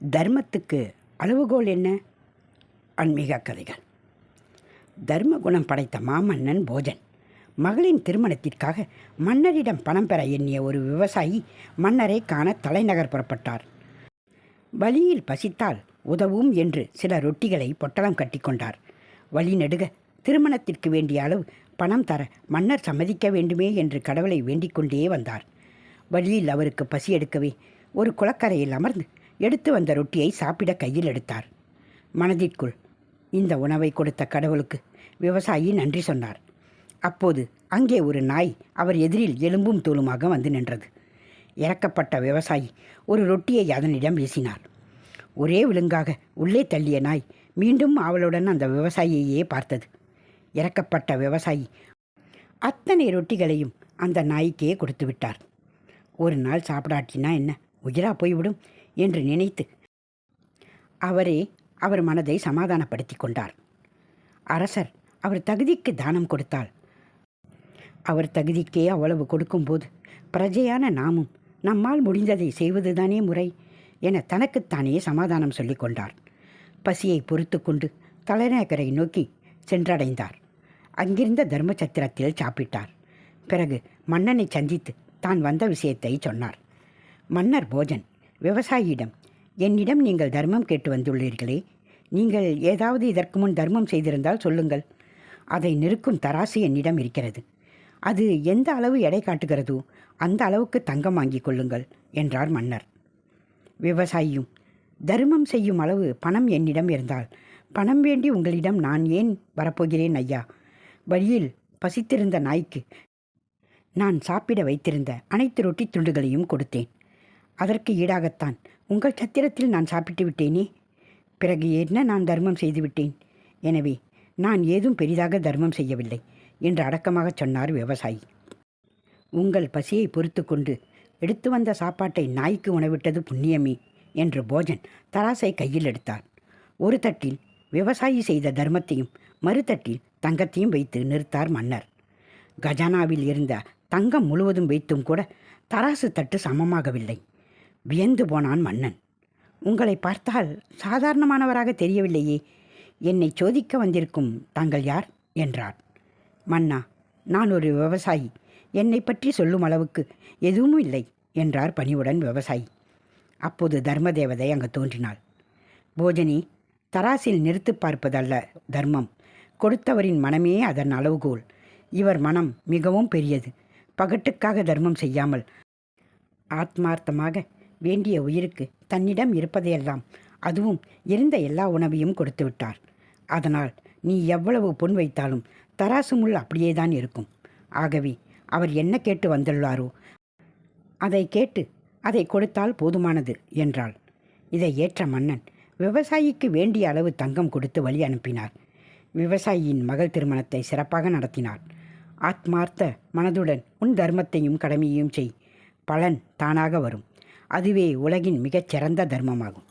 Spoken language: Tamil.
தர்மத்துக்கு அளவுகோல் என்ன? ஆன்மீக கதைகள். தர்ம குணம் படைத்த மாமன்னன் போஜன். மகளின் திருமணத்திற்காக மன்னரிடம் பணம் பெற எண்ணிய ஒரு விவசாயி மன்னரை காண தலைநகர் புறப்பட்டார். வழியில் பசித்தால் உதவும் என்று சில ரொட்டிகளை பொட்டலம் கட்டிக்கொண்டார் வழி நெடுக திருமணத்திற்கு வேண்டிய அளவு பணம் தர மன்னர் சம்மதிக்க வேண்டுமே என்று கடவுளை வேண்டிக் கொண்டே வந்தார். வழியில் அவருக்கு பசி எடுக்கவே ஒரு குளக்கரையில் அமர்ந்து எடுத்து வந்த ரொட்டியை சாப்பிட கையில் எடுத்தார். மனதிற்குள் இந்த உணவை கொடுத்த கடவுளுக்கு விவசாயி நன்றி சொன்னார். அப்போது அங்கே ஒரு நாய் அவர் எதிரில் எலும்பும் தோலுமாக வந்து நின்றது. இறக்கப்பட்ட விவசாயி ஒரு ரொட்டியை அதனிடம் வீசினார். ஒரே விழுங்காக உள்ளே தள்ளிய நாய் மீண்டும் ஆவலுடன் அந்த விவசாயியையே பார்த்தது. இறக்கப்பட்ட விவசாயி அத்தனை ரொட்டிகளையும் அந்த நாய்க்கே கொடுத்து விட்டார். ஒரு நாள் சாப்பிடாட்டினா என்ன? உயிரா போய்விடும் என்று நினைத்து அவரே அவர் மனதை சமாதானப்படுத்தி கொண்டார். அரசர் அவர் தகுதிக்கு தானம் கொடுத்தால் அவர் தகுதிக்கே அவ்வளவு கொடுக்கும்போது பிரஜையான நாமும் நம்மால் முடிந்ததை செய்வதுதானே முறை என தனக்குத்தானே சமாதானம் சொல்லிக் கொண்டார். பசியை பொறுத்து கொண்டு தலைநகரை நோக்கி சென்றடைந்தார். அங்கிருந்த தர்மச்சத்திரத்தில் சாப்பிட்டார். பிறகு மன்னனை சந்தித்து தான் வந்த விஷயத்தை சொன்னார். மன்னர் போஜன் விவசாயியிடம் என்னிடம் நீங்கள் தர்மம் கேட்டு வந்துள்ளீர்களே. நீங்கள் ஏதாவது இதற்கு முன் தர்மம் செய்திருந்தால் சொல்லுங்கள். அதை நிறுக்கும் தராசு என்னிடம் இருக்கிறது. அது எந்த அளவு எடை காட்டுகிறதோ அந்த அளவுக்கு தங்கம் வாங்கிக் கொள்ளுங்கள் என்றார் மன்னர். விவசாயியும் தர்மம் செய்யும் அளவு பணம் என்னிடம் இருந்தால் பணம் வேண்டி உங்களிடம் நான் ஏன் வரப்போகிறேன் ஐயா? வழியில் பசித்திருந்த நாய்க்கு நான் சாப்பிட வைத்திருந்த அனைத்து ரொட்டி துண்டுகளையும் கொடுத்தேன். அதற்கு ஈடாகத்தான். உங்கள் சத்திரத்தில் நான் சாப்பிட்டு விட்டேனே. பிறகு என்ன நான் தர்மம் செய்துவிட்டேன் எனவே நான் ஏதும் பெரிதாக தர்மம் செய்யவில்லை என்று அடக்கமாகச் சொன்னார் விவசாயி. உங்கள் பசியை பொறுத்து கொண்டு எடுத்து வந்த சாப்பாட்டை நாய்க்கு உணவிட்டது புண்ணியமே என்று போஜன் தராசை கையில் எடுத்தார். ஒரு தட்டில் விவசாயி செய்த தர்மத்தையும் மறுதட்டில் தங்கத்தையும் வைத்து நிறுத்தார் மன்னர். கஜானாவில் இருந்த தங்கம் முழுவதும் வைத்தும் கூட தராசு தட்டு சமமாகவில்லை. வியந்து போனான் மன்னன். உங்களை பார்த்தால் சாதாரணமானவராக தெரியவில்லையே. என்னை சோதிக்க வந்திருக்கும் தாங்கள் யார்? என்றார். மன்னா நான் ஒரு விவசாயி. என்னை பற்றி சொல்லும் அளவுக்கு எதுவும் இல்லை என்றார் பணிவுடன் விவசாயி. அப்போது தர்மதேவதை அங்கு தோன்றினாள். போஜனி தராசில் நிறுத்து பார்ப்பதல்ல தர்மம். கொடுத்தவரின் மனமே அதன் அளவுகோல். இவர் மனம் மிகவும் பெரியது. பகட்டுக்காக தர்மம் செய்யாமல் ஆத்மார்த்தமாக வேண்டிய உயிருக்கு தன்னிடம் இருப்பதையெல்லாம் அதுவும் இருந்த எல்லா உணவையும் கொடுத்து விட்டார் அதனால் நீ எவ்வளவு பொன் வைத்தாலும் தராசு முள் அப்படியே தான் இருக்கும். ஆகவே அவர் என்ன கேட்டு வந்துள்ளாரோ அதை கேட்டு அதை கொடுத்தால் போதுமானது என்றாள். இதை ஏற்ற மன்னன் விவசாயிக்கு வேண்டிய அளவு தங்கம் கொடுத்து வழி அனுப்பினார். விவசாயியின் மகள் திருமணத்தை சிறப்பாக நடத்தினார். ஆத்மார்த்த மனதுடன் உன் தர்மத்தையும் கடமையையும் செய். பலன் தானாக வரும். அதுவே உலகின் மிகச் சிறந்த தர்மமாகும்.